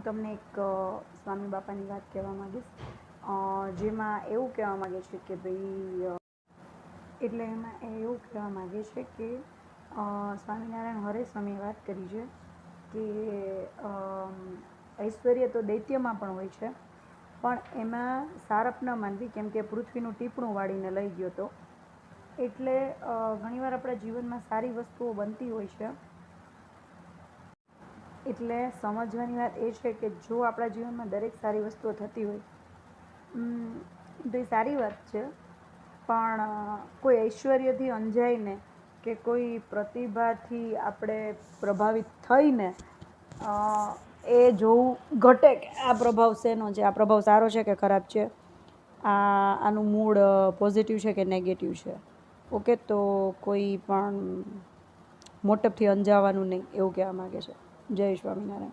હું તમને એક સ્વામી બાપાની વાત કહેવા માંગીશ. જેમાં એવું કહેવા માંગે છે કે ભાઈ એટલે એમાં એ એવું કહેવા માંગે છે કે સ્વામિનારાયણ હરે સ્વામીએ વાત કરી છે કે ઐશ્વર્ય તો દૈત્યમાં પણ હોય છે, પણ એમાં સારપ ન માનવી કેમ કે પૃથ્વીનું ટીપણું વાળીને લઈ ગયો તો. એટલે ઘણીવાર આપણા જીવનમાં સારી વસ્તુઓ બનતી હોય છે એટલે સમજવાની વાત એ છે કે જો આપણા જીવનમાં દરેક સારી વસ્તુઓ થતી હોય તો એ સારી વાત છે. પણ, કોઈ ઐશ્વર્યથી અંજાઈને કે કોઈ પ્રતિભાથી આપણે પ્રભાવિત થઈને એ જોવું ઘટે કે આ પ્રભાવ શેનો છે, આ પ્રભાવ સારો છે કે ખરાબ છે? આ, આનું મૂડ પોઝિટિવ છે કે નેગેટિવ છે? ઓકે, તો કોઈ પણ મોટપથી અંજાવાનું નહીં એવું કહેવા માગે છે. जय स्वामीनारायण